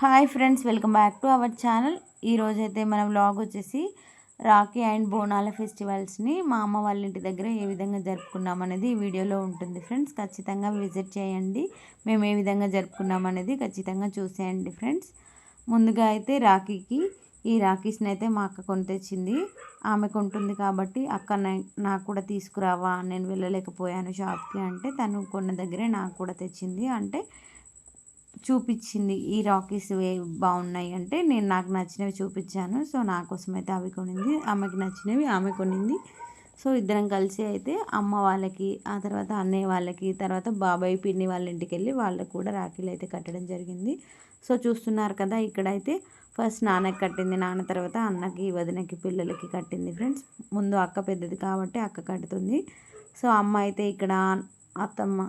Hi friends welcome back to our channel. ఈరోజైతే అయితే మన వ్లాగ్ వచ్చేసి రాఖీ అండ్ బోనాల ఫెస్టివల్స్ని మా అమ్మ వాళ్ళ ఇంటి దగ్గర ఏ విధంగా జరుపుకున్నాం అనేది ఈ వీడియోలో ఉంటుంది ఫ్రెండ్స్. ఖచ్చితంగా విజిట్ చేయండి. మేము ఏ విధంగా జరుపుకున్నాం అనేది ఖచ్చితంగా చూసేయండి ఫ్రెండ్స్. ముందుగా అయితే రాఖీకి ఈ రాఖీస్ని అయితే మా అక్క కొని తెచ్చింది ఆమెకు ఉంటుంది కాబట్టి అక్క నాకు కూడా తీసుకురావా నేను వెళ్ళలేకపోయాను షాప్కి అంటే తను కొన్న దగ్గరే నాకు కూడా తెచ్చింది అంటే చూపించింది. ఈ రాకీస్ బాగున్నాయి అంటే నేను నాకు నచ్చినవి చూపించాను. సో నా కోసం అయితే అవి కొనింది. ఆమెకి నచ్చినవి ఆమె కొనింది. సో ఇద్దరం కలిసి అయితే అమ్మ వాళ్ళకి ఆ తర్వాత అన్నయ్య వాళ్ళకి తర్వాత బాబాయ్ పిన్ని వాళ్ళ ఇంటికి వెళ్ళి వాళ్ళకి కూడా రాఖీలు అయితే కట్టడం జరిగింది. సో చూస్తున్నారు కదా ఇక్కడైతే ఫస్ట్ నాన్నకి కట్టింది. నాన్న తర్వాత అన్నకి వదినకి పిల్లలకి కట్టింది ఫ్రెండ్స్. ముందు అక్క పెద్దది కాబట్టి అక్క కట్టుతుంది సో అమ్మ అయితే ఇక్కడ అత్తమ్మ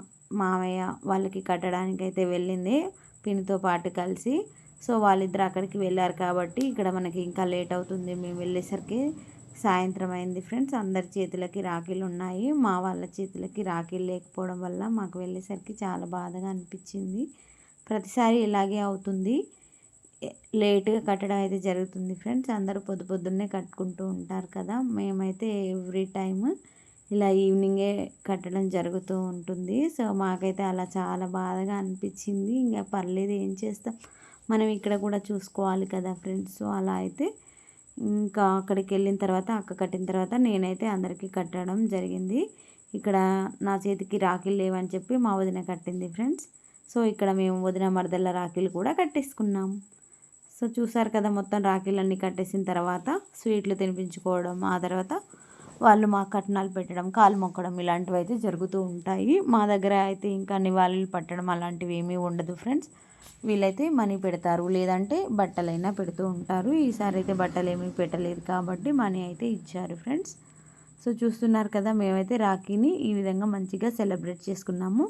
మామయ్య వాళ్ళకి కట్టడానికి అయితే వెళ్ళింది. పిన్నితో పాటు కలిసి సో వాళ్ళిద్దరు అక్కడికి వెళ్ళారు కాబట్టి ఇక్కడ మనకి ఇంకా లేట్ అవుతుంది. మేము వెళ్ళేసరికి సాయంత్రం అయింది ఫ్రెండ్స్. అందరి చేతులకి రాఖీలు ఉన్నాయి. మా వాళ్ళ చేతులకి రాఖీలు లేకపోవడం వల్ల మాకు వెళ్ళేసరికి చాలా బాధగా అనిపించింది. ప్రతిసారి ఇలాగే అవుతుంది. లేట్గా కట్టడం అయితే జరుగుతుంది ఫ్రెండ్స్. అందరూ పొద్దు పొద్దున్నే కట్టుకుంటూ ఉంటారు కదా. మేమైతే ఎవ్రీ టైమ్ ఇలా ఈవినింగే కట్టడం జరుగుతూ ఉంటుంది. సో మాకైతే అలా చాలా బాధగా అనిపించింది. ఇంకా పర్లేదు ఏం చేస్తాం? మనం ఇక్కడ కూడా చూసుకోవాలి కదా ఫ్రెండ్స్. సో అలా అయితే ఇంకా అక్కడికి వెళ్ళిన తర్వాత అక్క కట్టిన తర్వాత నేనైతే అందరికీ కట్టడం జరిగింది. ఇక్కడ నా చేతికి రాఖీలు లేవని చెప్పి మా వదిన కట్టింది ఫ్రెండ్స్. సో ఇక్కడ మేము వదిన మరదల రాఖీలు కూడా కట్టేసుకున్నాం. సో చూసారు కదా మొత్తం రాఖీలన్నీ కట్టేసిన తర్వాత స్వీట్లు తినిపించుకోవడం ఆ తర్వాత వాళ్ళు మా కట్నాలు పెట్టడం కాలు మొక్కడం ఇలాంటివి అయితే జరుగుతూ ఉంటాయి. మా దగ్గర అయితే ఇంకా నివాళులు పట్టడం అలాంటివి ఏమీ ఉండదు ఫ్రెండ్స్. వీళ్ళైతే మనీ పెడతారు. లేదంటే బట్టలైనా పెడుతూ ఉంటారు. ఈసారి అయితే బట్టలు ఏమీ పెట్టలేదు కాబట్టి మనీ అయితే ఇచ్చారు ఫ్రెండ్స్. సో చూస్తున్నారు కదా మేమైతే రాఖీని ఈ విధంగా మంచిగా సెలబ్రేట్ చేసుకున్నాము.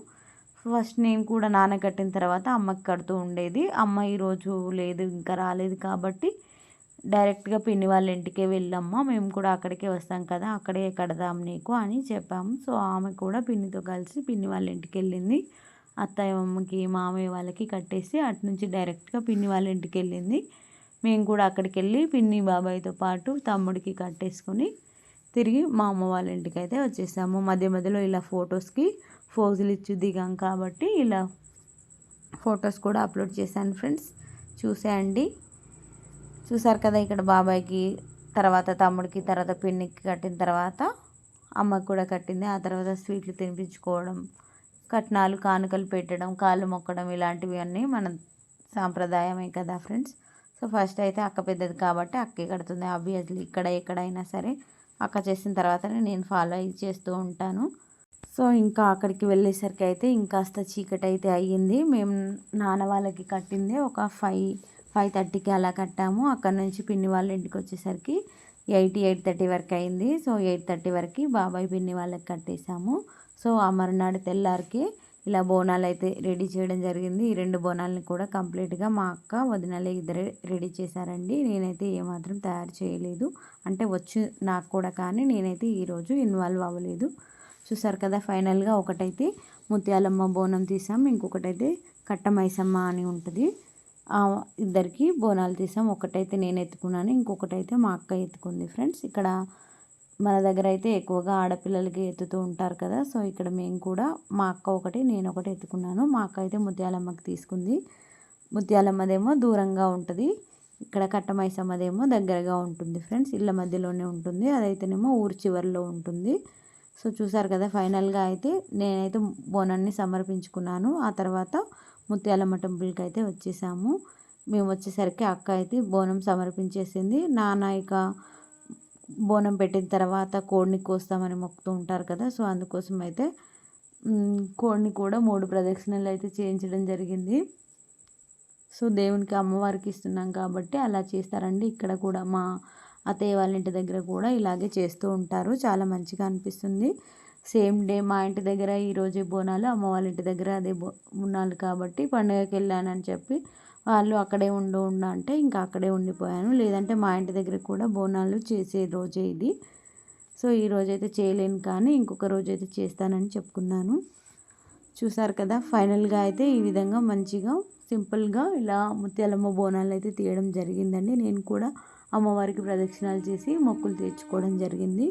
ఫస్ట్ నేను కూడా నాన్న కట్టిన తర్వాత అమ్మకి కడుతూ ఉండేది. అమ్మ ఈరోజు లేదు ఇంకా రాలేదు కాబట్టి డైరెక్ట్గా పిన్ని వాళ్ళ ఇంటికే వెళ్ళమ్మా మేము కూడా అక్కడికే వస్తాం కదా అక్కడే కడదాం నీకు అని చెప్పాము. సో ఆమె కూడా పిన్నితో కలిసి పిన్ని వాళ్ళ ఇంటికి వెళ్ళింది. అత్తయ్య అమ్మకి మామయ్య వాళ్ళకి కట్టేసి అటు నుంచి డైరెక్ట్గా పిన్ని వాళ్ళ ఇంటికి వెళ్ళింది. మేము కూడా అక్కడికి వెళ్ళి పిన్ని బాబాయ్తో పాటు తమ్ముడికి కట్టేసుకొని తిరిగి మా అమ్మ వాళ్ళ ఇంటికి అయితే వచ్చేసాము. మధ్య మధ్యలో ఇలా ఫొటోస్కి ఫోజులు ఇచ్చి దిగాం కాబట్టి ఇలా ఫొటోస్ కూడా అప్లోడ్ చేశాను ఫ్రెండ్స్. చూసేయండి. చూసారు కదా ఇక్కడ బాబాయ్కి తర్వాత తమ్ముడికి తర్వాత పిన్నికి కట్టిన తర్వాత అమ్మకి కూడా కట్టింది. ఆ తర్వాత స్వీట్లు తినిపించుకోవడం కట్నాలు కానుకలు పెట్టడం కాళ్ళు మొక్కడం ఇలాంటివి అన్నీ మన సాంప్రదాయమే కదా ఫ్రెండ్స్. సో ఫస్ట్ అయితే అక్క పెద్దది కాబట్టి అక్కే కడుతుంది. ఆబ్వియస్లీ ఇక్కడ ఎక్కడైనా సరే అక్క చేసిన తర్వాతనే నేను ఫాలో అయ్యి చేస్తూ ఉంటాను. సో ఇంకా అక్కడికి వెళ్ళేసరికి అయితే ఇంకాస్త చీకటి అయితే అయ్యింది. మేము నాన్న వాళ్ళకి కట్టింది ఒక ఫైవ్ ఫైవ్ థర్టీకి అలా కట్టాము. అక్కడ నుంచి పిన్ని వాళ్ళ ఇంటికి వచ్చేసరికి ఎయిట్ ఎయిట్ థర్టీ వరకు అయింది. సో ఎయిట్ థర్టీ వరకు బాబాయ్ పిన్ని వాళ్ళకి కట్టేసాము సో ఆ మరునాడు తెల్లారికి ఇలా బోనాలు అయితే రెడీ చేయడం జరిగింది. ఈ రెండు బోనాలని కూడా కంప్లీట్గా మా అక్క వదినలే ఇద్దరే రెడీ చేశారండి. నేనైతే ఏమాత్రం తయారు చేయలేదు. అంటే వచ్చి నాకు కూడా కానీ నేనైతే ఈరోజు ఇన్వాల్వ్ అవ్వలేదు. చూసారు కదా ఫైనల్గా ఒకటైతే ముత్యాలమ్మ బోనం తీసాం. ఇంకొకటైతే కట్టమైసమ్మ అని ఉంటుంది. ఇద్దరికి బోనాలు తీసాం. ఒకటైతే నేను ఎత్తుకున్నాను ఇంకొకటైతే మా అక్క ఎత్తుకుంది ఫ్రెండ్స్. ఇక్కడ మన దగ్గర అయితే ఎక్కువగా ఆడపిల్లలకి ఎత్తుతూ ఉంటారు కదా సో ఇక్కడ మేము కూడా మా అక్క ఒకటి నేను ఒకటి ఎత్తుకున్నాను. మా అక్క అయితే ముత్యాలమ్మకి తీసుకుంది. ముత్యాలమ్మదేమో దూరంగా ఉంటుంది ఇక్కడ కట్టమైసమ్మదేమో దగ్గరగా ఉంటుంది ఫ్రెండ్స్ ఇళ్ళ మధ్యలోనే ఉంటుంది. అదైతేనేమో ఊరి చివరిలో ఉంటుంది. సో చూసారు కదా ఫైనల్గా అయితే నేనైతే బోనాన్ని సమర్పించుకున్నాను. ఆ తర్వాత ముత్యాలమ్మ టెంపుల్కి అయితే వచ్చేసాము. మేము వచ్చేసరికి అక్క అయితే బోనం సమర్పించేసింది. నాన్న ఇక బోనం పెట్టిన తర్వాత కోడిని కోస్తామని మొక్కుతూ ఉంటారు కదా సో అందుకోసం అయితే కోడిని కూడా మూడు ప్రదక్షిణలు అయితే చేయించడం జరిగింది. సో దేవునికి అమ్మవారికి ఇస్తున్నాం కాబట్టి అలా చేస్తారండి. ఇక్కడ కూడా మా అత్తయ్య వాళ్ళ ఇంటి దగ్గర కూడా ఇలాగే చేస్తూ ఉంటారు. చాలా మంచిగా అనిపిస్తుంది. సేమ్ డే మా ఇంటి దగ్గర ఈరోజే బోనాలు అమ్మ వాళ్ళ ఇంటి దగ్గర అదే బో ఉన్నాను కాబట్టి పండుగకి వెళ్ళానని చెప్పి వాళ్ళు అక్కడే ఉండు ఉండు అంటే ఇంకా అక్కడే ఉండిపోయాను. లేదంటే మా ఇంటి దగ్గర కూడా బోనాలు చేసే రోజే ఇది. సో ఈ రోజైతే చేయలేను కానీ ఇంకొక రోజు అయితే చేస్తానని చెప్పుకున్నాను. చూసారు కదా ఫైనల్గా అయితే ఈ విధంగా మంచిగా సింపుల్గా ఇలా ముత్యాలమ్మ బోనాలు అయితే తీయడం జరిగిందండి. నేను కూడా అమ్మవారికి ప్రదక్షిణాలు చేసి మొక్కులు తీర్చుకోవడం జరిగింది.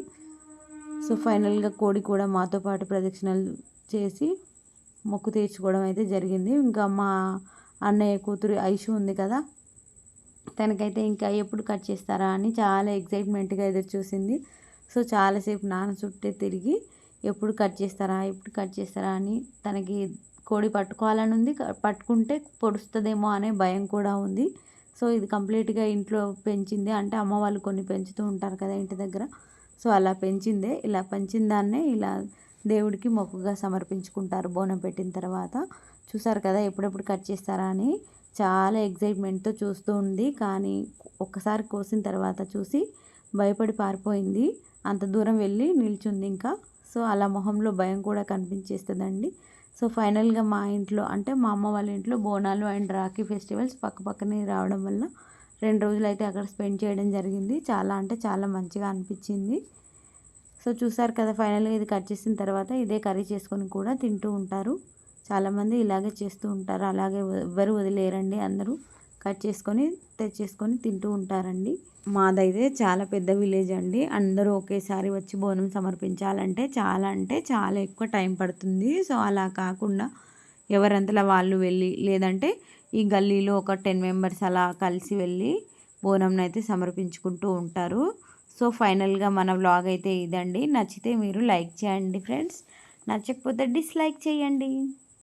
సో ఫైనల్గా కోడి కూడా మాతో పాటు ప్రదక్షిణలు చేసి మొక్కు తీర్చుకోవడం అయితే జరిగింది. ఇంకా మా అన్నయ్య కూతురు ఐషు ఉంది కదా తనకైతే ఇంకా ఎప్పుడు కట్ చేస్తారా అని చాలా ఎగ్జైట్మెంట్గా ఎదురు చూసింది సో చాలాసేపు నాన్న చుట్టే తిరిగి ఎప్పుడు కట్ చేస్తారా ఎప్పుడు కట్ చేస్తారా అని తనకి కోడి పట్టుకోవాలని ఉంది. పట్టుకుంటే పొడుస్తుందేమో అనే భయం కూడా ఉంది. సో ఇది కంప్లీట్గా ఇంట్లో పెంచింది. అంటే అమ్మ వాళ్ళు కొన్ని పెంచుతూ ఉంటారు కదా ఇంటి దగ్గర. సో అలా పెంచిందే. ఇలా పెంచిన దాన్నే ఇలా దేవుడికి మొక్కుగా సమర్పించుకుంటారు బోనం పెట్టిన తర్వాత. చూసారు కదా ఎప్పుడెప్పుడు కట్ చేస్తారా అని. చాలా ఎగ్జైట్మెంట్తో చూస్తూ ఉంది. కానీ ఒక్కసారి కోసిన తర్వాత చూసి భయపడి పారిపోయింది. అంత దూరం వెళ్ళి నిల్చుంది ఇంకా. సో అలా మొహంలో భయం కూడా కనిపించేస్తుందండి. సో ఫైనల్గా మా ఇంట్లో అంటే మా అమ్మ వాళ్ళ ఇంట్లో బోనాలు అండ్ రాఖీ ఫెస్టివల్స్ పక్క పక్కనే రావడం వల్ల రెండు రోజులు అయితే అక్కడ స్పెండ్ చేయడం జరిగింది. చాలా అంటే చాలా మంచిగా అనిపించింది. సో చూసారు కదా ఫైనల్గా ఇది కట్ చేసిన తర్వాత ఇదే కర్రీ చేసుకొని కూడా తింటూ ఉంటారు. చాలామంది ఇలాగే చేస్తూ ఉంటారు. అలాగే ఎవ్వరు వదిలేరండి అందరూ. కట్ చేసుకొని తెచ్చేసుకొని తింటూ ఉంటారండి. మాదైతే చాలా పెద్ద విలేజ్ అండి. అందరూ ఒకేసారి వచ్చి బోనం సమర్పించాలంటే చాలా అంటే చాలా ఎక్కువ టైం పడుతుంది. సో అలా కాకుండా ఎవరంతలా వాళ్ళు వెళ్ళి లేదంటే ఈ గల్లీలో ఒక టెన్ మెంబర్స్ అలా కలిసి వెళ్ళి బోనంను అయితే సమర్పించుకుంటూ ఉంటారు. సో ఫైనల్గా మన వ్లాగ్ అయితే ఇదండి. నచ్చితే మీరు లైక్ చేయండి ఫ్రెండ్స్. నచ్చకపోతే డిస్లైక్ చేయండి.